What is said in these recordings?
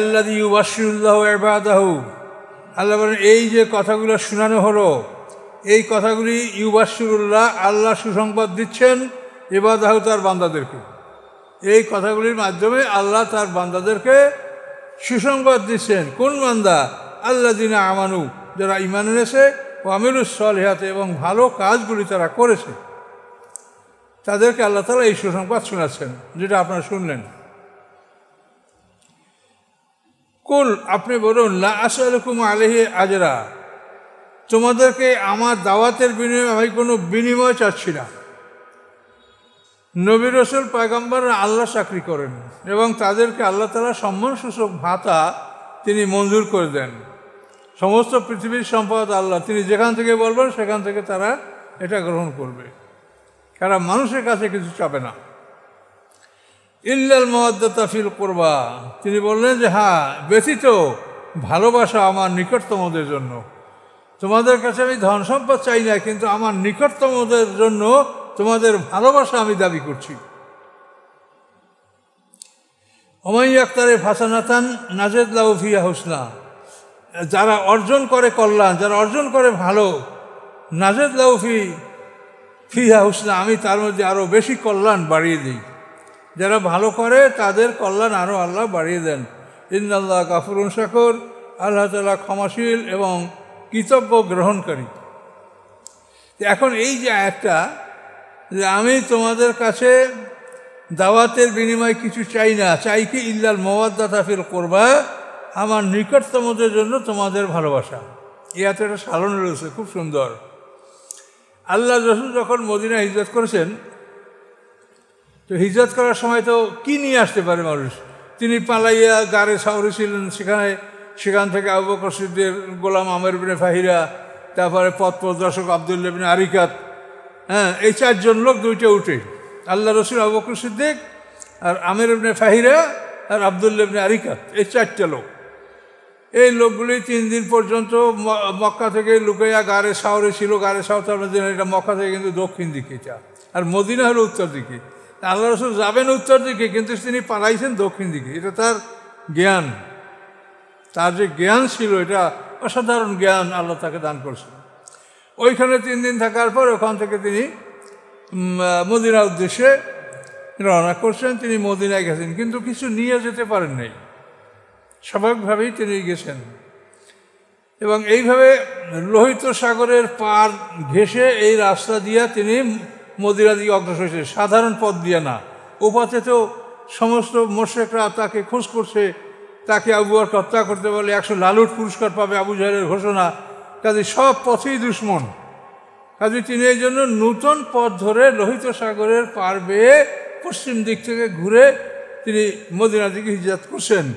আল্লাহ এবাদাহু আল্লাহ বলেন, এই যে কথাগুলো শোনানো হলো, এই কথাগুলি ইউবাসুল্লাহ আল্লাহ সুসংবাদ দিচ্ছেন এবাদাহু তার বান্দাদেরকে। এই কথাগুলির মাধ্যমে আল্লাহ তার বান্দাদেরকে সুসংবাদ দিচ্ছেন। কোন বান্দা? আল্লাহ দিনা আমানু, যারা ইমান এনেছে, ও আমিরুস সলহাতে, এবং ভালো কাজগুলি তারা করেছে। তাদেরকে আল্লাহ তালা এই সুসংবাদ শোনাচ্ছেন, যেটা আপনারা শুনলেন। কুল, আপনি বলুন, লা আসালকুম আলহি আজরা। তোমাদেরকে আমার দাওয়াতের বিনিময়ে আমি কোনো বিনিময় চাচ্ছি না। নবী রসুল পায়গম্বর আল্লাহ চাকরি করেন এবং তাদেরকে আল্লাহ তালা সম্মানসূচক ভাতা তিনি মঞ্জুর করে দেন। সমস্ত পৃথিবীর সম্পদ আল্লাহ, তিনি যেখান থেকে বলবেন সেখান থেকে তারা এটা গ্রহণ করবে। কারণ মানুষের কাছে কিছু চাবে না। ইল্লাল মহাদ্দতা ফিল করবা। তিনি বললেন যে হ্যাঁ ব্যতীত ভালোবাসা আমার নিকটতমদের জন্য। তোমাদের কাছে আমি ধন সম্পদ চাই না, কিন্তু আমার নিকটতমদের জন্য তোমাদের ভালোবাসা আমি দাবি করছি। ওমাই আক্তারে ফাসানাতান নাজেদ লাউফিয়া হোসনা। যারা অর্জন করে কল্যাণ, যারা অর্জন করে ভালো, নাজেদ লাউফি ফিহা হোসনা, আমি তার মধ্যে আরও বেশি কল্যাণ বাড়িয়ে দিই। যারা ভালো করে তাদের কল্যাণ আরও আল্লাহ বাড়িয়ে দেন। ইন্দাল্লাহ গাফরুন শাকর, আল্লাহ তালা ক্ষমাশীল এবং কৃতজ্ঞ গ্রহণকারী। এখন এই যে একটা যে আমি তোমাদের কাছে দাওয়াতের বিনিময়ে কিছু চাই না, চাই কি ইল্লাল মোয়াদ্দাতাফিল করবা, আমার নিকটতমদের জন্য তোমাদের ভালোবাসা। ইয়াতে একটা সালন রয়েছে, খুব সুন্দর। আল্লাহ রসুল যখন মদিনা হিজরত করেছেন তো হিজরত করার সময় তো কি নিয়ে আসতে পারে মানুষ? তিনি পালাইয়া গাড়ে সাউরি ছিলেন, সেখানে সেখান থেকে আবু বকর গোলাম আমের বিনে ফাহিরা, তারপরে পথ প্রদর্শক আবদুল্লাহ বিন আরিকাত হ্যাঁ এই চারজন লোক দুইটা উঠে। আল্লাহ রসুল আবু বকর সিদ্দিক আর আমের ইবনে ফাহিরা আর আবদুল্লাহ ইবনে আরিকাত, এই চারটা লোক। এই লোকগুলি তিন দিন পর্যন্ত মক্কা থেকে লুকাইয়া গাড়ে সাউরে ছিল। গাড়ে সাউথ মদিনা এটা মক্কা থেকে কিন্তু দক্ষিণ দিকে চা আর মদিনা হলো উত্তর দিকে। আল্লাহ রসুল যাবেন উত্তর দিকে, কিন্তু তিনি পালাইছেন দক্ষিণ দিকে। এটা তার জ্ঞান। তার যে জ্ঞান ছিল, এটা অসাধারণ জ্ঞান আল্লাহ তাকে দান করছেন। ওইখানে তিন দিন থাকার পর ওখান থেকে তিনি মদিনার উদ্দেশ্যে রওনা করছেন। তিনি মদিনায় গেছেন, কিন্তু কিছু নিয়ে যেতে পারেন নাই। স্বাভাবিকভাবেই তিনি গেছেন। এবং এইভাবে লোহিত সাগরের পার ঘেসে এই রাস্তা দিয়া তিনি মদিনা দিকে অগ্রসর হয়েছে। সাধারণ পথ দিয়ে না। পথে তো সমস্ত মোশেকরা তাকে খোঁজ করছে। তাকে আবুয়ার হত্যা করতে বলে, একশো লালুট পুরস্কার পাবে আবু জাহের ঘোষণা। কাজে সব পথেই দুশ্মন। কাজে তিনি এই জন্য নূতন পথ ধরে লোহিত সাগরের পার বেয়ে পশ্চিম দিক থেকে ঘুরে তিনি মদিনা দিকে হিজাত করছেন।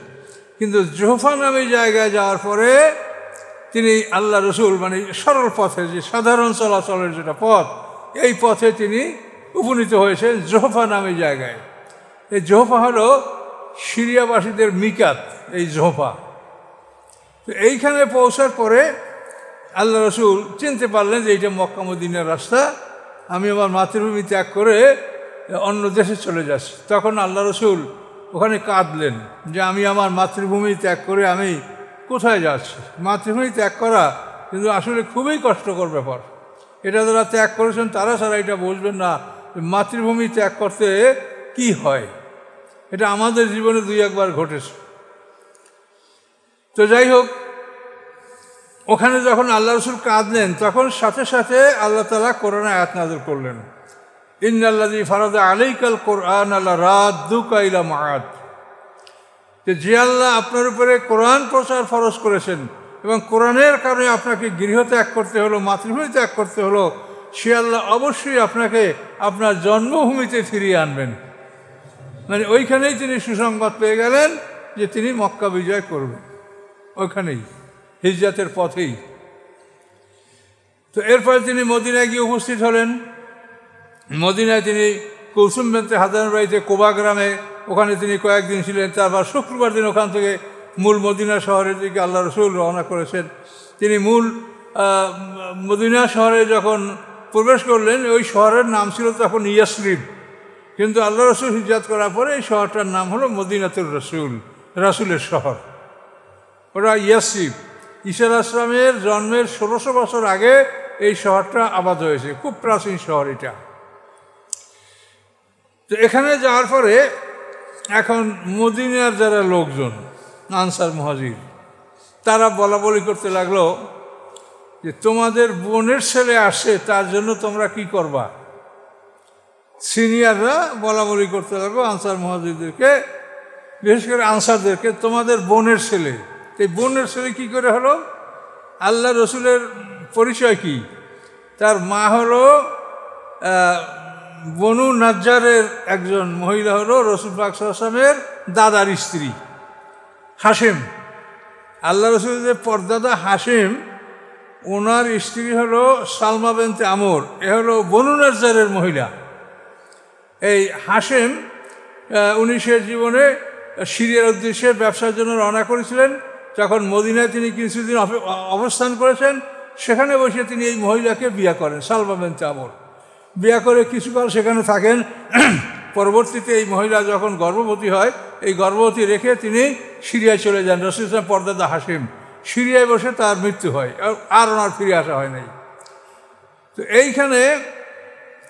কিন্তু জোহফা নামে জায়গায় যাওয়ার পরে তিনি আল্লাহ রসুল মানে সরল পথে যে সাধারণ চলাচলের যেটা পথ এই পথে তিনি উপনীত হয়েছেন জোহফা নামে জায়গায়। এই জোহফা হলো সিরিয়াবাসীদের মিকাত, এই জোহফা। তো এইখানে পৌঁছার পরে আল্লাহ রসুল চিনতে পারলেন যে এইটা মক্কা মদিনার রাস্তা। আমি আমার মাতৃভূমি ত্যাগ করে অন্য দেশে চলে যাচ্ছি। তখন আল্লাহ রসুল ওখানে কাঁদলেন যে আমি আমার মাতৃভূমি ত্যাগ করে আমি কোথায় যাচ্ছি? মাতৃভূমি ত্যাগ করা কিন্তু আসলে খুবই কষ্টকর ব্যাপার। এটা যারা ত্যাগ করেছেন, তারা ছাড়া এটা বুঝবেন না মাতৃভূমি ত্যাগ করতে কি হয়। এটা আমাদের জীবনে দুই একবার ঘটেছে। তো যাই হোক, ওখানে যখন আল্লাহ রসুল কাঁদলেন, তখন সাথে সাথে আল্লাহ তালা কোরআন আয়াত নাজর করলেন। ইন্দাল্লাদি ফারাদা আলাইকাল কোরআন আল্লাহ রাত দুকাইলা মায়াত যে যে আল্লাহ আপনার উপরে কোরআন প্রচার ফরজ করেছেন এবং কোরআনের কারণে আপনাকে গৃহ ত্যাগ করতে হলো, মাতৃভূমি ত্যাগ করতে হলো, সে আল্লাহ অবশ্যই আপনাকে আপনার জন্মভূমিতে ফিরিয়ে আনবেন। মানে ওইখানেই তিনি সুসংবাদ পেয়ে গেলেন যে তিনি মক্কা বিজয় করবেন। ওইখানেই, হিজরাতের পথেই। তো এরপরে তিনি মদিনায় গিয়ে উপস্থিত হলেন। মদিনায় তিনি কৌসুম বেন্তে হাজার বাড়িতে কোবা গ্রামে ওখানে তিনি কয়েকদিন ছিলেন তারপর শুক্রবার দিন ওখান থেকে মূল মদিনা শহরের দিকে আল্লাহ রসুল রওনা করেছেন। তিনি মূল মদিনা শহরে যখন প্রবেশ করলেন, ওই শহরের নাম ছিল তখন ইয়াসরিফ কিন্তু আল্লাহ রসুল হিজাত করার পরে এই শহরটার নাম হলো মদিনাতুর রসুল, রাসুলের শহর। ওটা ইয়াসিফ ঈশার আসলামের জন্মের ষোলোশো বছর আগে এই শহরটা আবাদ হয়েছে। খুব প্রাচীন শহর এটা। তো এখানে যাওয়ার পরে এখন মদিনার যারা লোকজন আনসার মহাজির। তারা বলা বলি করতে লাগল যে, তোমাদের বোনের ছেলে আসে, তার জন্য তোমরা কি করবা? সিনিয়ররা বলা বলি করতে লাগল আনসার মহাজিরদেরকে বিশেষ করে আনসারদেরকে, তোমাদের বোনের ছেলে। এই বোনের ছেলে কি করে হলো? আল্লাহ রসুলের পরিচয় কি? তার মা হলো বনু নাজ্জারের একজন মহিলা হলো রসুল পাকসামের দাদার স্ত্রী। হাসেম। আল্লাহ রসুলের যে পর্দাদা হাসেম ওনার স্ত্রী হলো সালমা বেনতে আমর এ হলো বনু নাজ্জারের মহিলা। এই হাসেম আহ, উনি সে জীবনে সিরিয়ার উদ্দেশ্যে ব্যবসার জন্য রওনা করেছিলেন। যখন মদিনায় তিনি কিছুদিন অবস্থান করেছেন সেখানে বসে তিনি এই মহিলাকে বিয়া করেন সালমা বেনতে আমর। বিয়া করে কিছুকাল সেখানে থাকেন। পরবর্তীতে এই মহিলা যখন গর্ভবতী হয় এই গর্ভবতী রেখে তিনি সিরিয়ায় চলে যান। রসুল ইসলাম পর্দাদা হাসিম। সিরিয়ায় বসে তার মৃত্যু হয়। আর- ওনার ফিরে আসা হয় নাই। তো এইখানে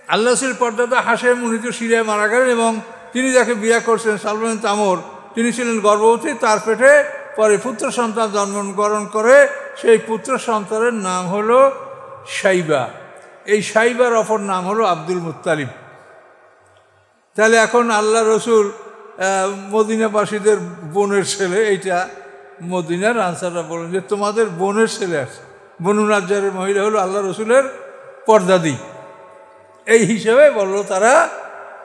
আল্লাহ রসুল পর্দাদা হাসেম, উনি তো সিরিয়ায় মারা গেলেন এবং তিনি যাকে বিয়া করছেন, সালমান তামর, তিনি ছিলেন গর্ভবতী, তার পেটে পরে পুত্র সন্তান জন্মগ্রহণ করে, সেই পুত্র সন্তানের নাম হলো সাইবা এই সাইবার অপর নাম হলো আব্দুল মুত্তালিব। তাহলে এখন আল্লাহ রসুল মদিনাবাসীদের বোনের ছেলে, এইটা মদিনার আনসাররা বলেন যে তোমাদের বোনের ছেলে আছে। বনু নাজ্জারের মহিলা হলো আল্লাহ রসুলের পর্দাদি। এই হিসেবে বলল তারা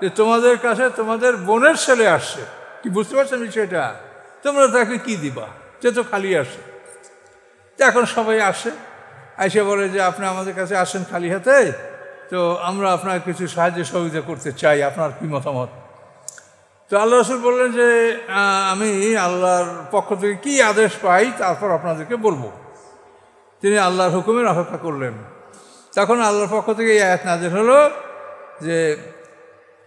যে তোমাদের কাছে তোমাদের বোনের ছেলে আসছে। কি বুঝতে পারছেন বিষয়টা? তোমরা তাকে কি দিবা? সে তো খালি আসে এখন সবাই আসে। এসে বলে যে, আপনি আমাদের কাছে আসেন খালি হাতে, তো আমরা আপনার কিছু সাহায্য সহযোগিতা করতে চাই। আপনার কি মতামত? তো আল্লাহ রসুল বললেন যে আমি আল্লাহর পক্ষ থেকে কী আদেশ পাই তারপর আপনাদেরকে বলব। তিনি আল্লাহর হুকুমের অপেক্ষা করলেন। তখন আল্লাহর পক্ষ থেকে এই আয়াত নাজির হলো যে,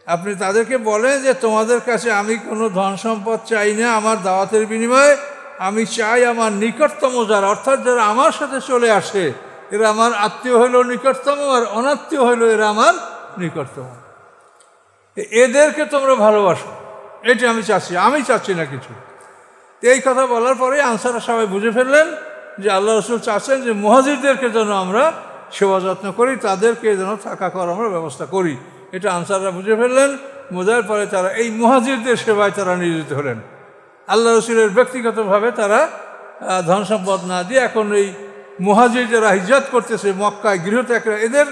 আপনি তাদেরকে বলেন যে, তোমাদের কাছে আমি কোনো ধন সম্পদ চাই না, আমার দাওয়াতের বিনিময়ে। আমি চাই আমার নিকটতম যারা, অর্থাৎ যারা আমার সাথে চলে আসে, এরা আমার আত্মীয় হইল নিকটতম আর অনাত্মীয় হইল এরা আমার নিকটতম। এদেরকে তোমরা ভালোবাসো। এটা আমি চাচ্ছি আমি চাচ্ছি না কিছু। তো এই কথা বলার পরে আনসাররা সবাই বুঝে ফেললেন যে আল্লাহ রসুল চাচ্ছেন যে মহাজিদদেরকে যেন আমরা সেবা যত্ন করি, তাদেরকে যেন থাকা করার আমরা ব্যবস্থা করি। এটা আনসাররা বুঝে ফেললেন, বোঝার পরে তারা এই মহাজিদদের সেবায় তারা নিয়োজিত হলেন। আল্লাহ রসুলের ব্যক্তিগতভাবে তারা ধন সম্পদ না দিয়ে এখন এই মহাজির যারা হিজাত করতেছে মক্কায় গৃহত্যাগরা, এদের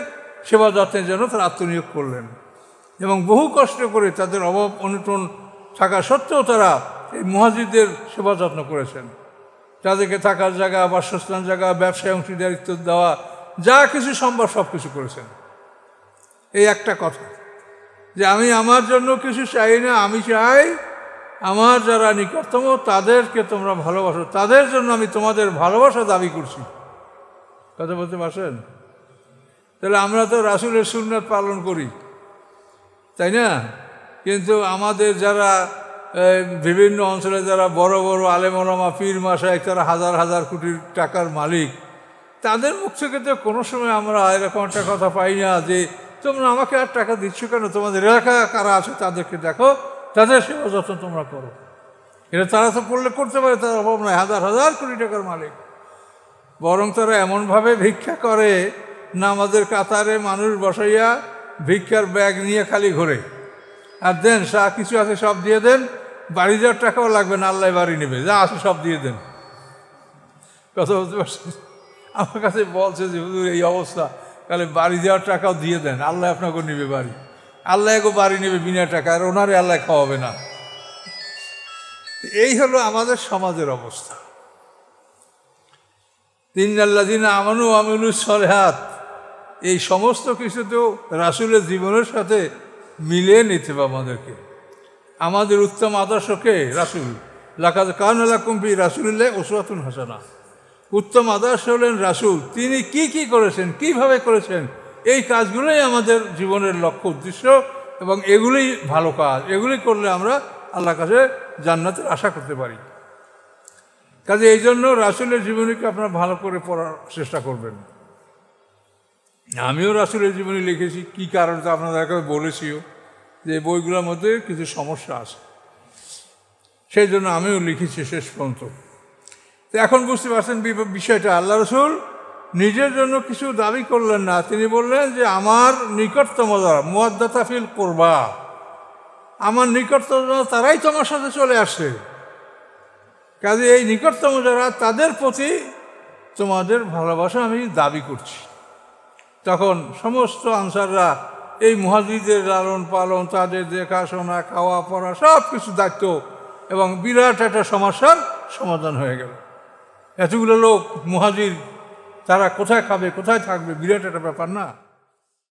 সেবা যত্নের জন্য তারা আত্মনিয়োগ করলেন। এবং বহু কষ্ট করে তাদের অভাব, অনটন থাকা সত্ত্বেও তারা এই মহাজিদের সেবা যত্ন করেছেন। তাদেরকে থাকার জায়গা, বাসস্থান জায়গা, ব্যবসায় অংশীদারিত্ব দেওয়া, যা কিছু সম্ভব সব কিছু করেছেন। এই একটা কথা, যে আমি আমার জন্য কিছু চাই না, আমি চাই আমার যারা নিকটতম, তাদেরকে তোমরা ভালোবাসো, তাদের জন্য আমি তোমাদের ভালোবাসা দাবি করছি। কথা বলতে পারছেন? তাহলে আমরা তো রাসুলের সুন্নাত পালন করি, তাই না? কিন্তু আমাদের যারা বিভিন্ন অঞ্চলে যারা বড় বড় আলেমলামা পীর মাসায় তারা হাজার হাজার কোটি টাকার মালিক, তাদের মুখ থেকে তো কোনো সময় আমরা এরকম একটা কথা পাই না যে, তোমরা আমাকে আর টাকা দিচ্ছ কেন? তোমাদের এলাকা কারা আছে তাদেরকে দেখো, তাদের সেবা যত্ন তোমরা করো। এটা তারা তো করলে করতে পারে, তার অভাব নয় হাজার হাজার কোটি টাকার মালিক। বরং তারা এমনভাবে ভিক্ষা করে না আমাদের কাতারে মানুষ বসাইয়া ভিক্ষার ব্যাগ নিয়ে খালি ঘোরে। আর দেন, যা কিছু আছে সব দিয়ে দেন। বাড়ি যাওয়ার টাকাও লাগবে না আল্লাহ বাড়ি নেবে। যা আছে সব দিয়ে দেন। কথা বলতে পারছেন? আমার কাছে বলছে যে, হুজুর, এই অবস্থা। তাহলে বাড়ি যাওয়ার টাকাও দিয়ে দেন। আল্লাহ আপনাকে নেবে বাড়ি। আল্লাহ এগো বাড়ি নেবে বিনা টাকা আর ওনারে আল্লাহ খাওয়াবে না। এই হলো আমাদের সমাজের অবস্থা। তিন আল্লাদিন আমানু আমিনু সলেহাত। এই সমস্ত কিছু তো রাসুলের জীবনের সাথে মিলিয়ে নিতে হবে আমাদেরকে। আমাদের উত্তম আদর্শকে রাসুল। লাকাদ কান কুম্পি রাসুলিল্লাহ ওসরাতুন হাসানা। উত্তম আদর্শ হলেন রাসুল। তিনি কি কি করেছেন? কীভাবে করেছেন? এই কাজগুলোই আমাদের জীবনের লক্ষ্য উদ্দেশ্য এবং এগুলোই ভালো কাজ। এগুলি করলে আমরা আল্লাহ কাছে জান্নাতের আশা করতে পারি। কাজে এই জন্য রাসুলের জীবনীকে আপনারা ভালো করে পড়ার চেষ্টা করবেন। আমিও রাসুলের জীবনী লিখেছি, কি কারণে তো আপনাদেরকে বলেছিও, যে বইগুলোর মধ্যে কিছু সমস্যা আছে। সেই জন্য আমিও লিখেছি শেষ পর্যন্ত। তো এখন বুঝতে পারছেন বিষয়টা, আল্লাহ রসুল নিজের জন্য কিছু দাবি করলেন না। তিনি বললেন যে, আমার নিকটতম যারা মুয়াদ্দাতাফিল করবা, আমার নিকটতম তারাই তোমার সাথে চলে আসে। কাজে এই নিকটতম যারা, তাদের প্রতি তোমাদের ভালোবাসা আমি দাবি করছি। তখন সমস্ত আনসাররা এই মহাজিদের লালন পালন, তাদের দেখাশোনা, খাওয়া, পড়া সব কিছু দায়িত্ব এবং বিরাট একটা সমস্যার সমাধান হয়ে গেল। এতগুলো লোক মহাজির, তারা কোথায় খাবে, কোথায় থাকবে, বিরাট একটা ব্যাপার না।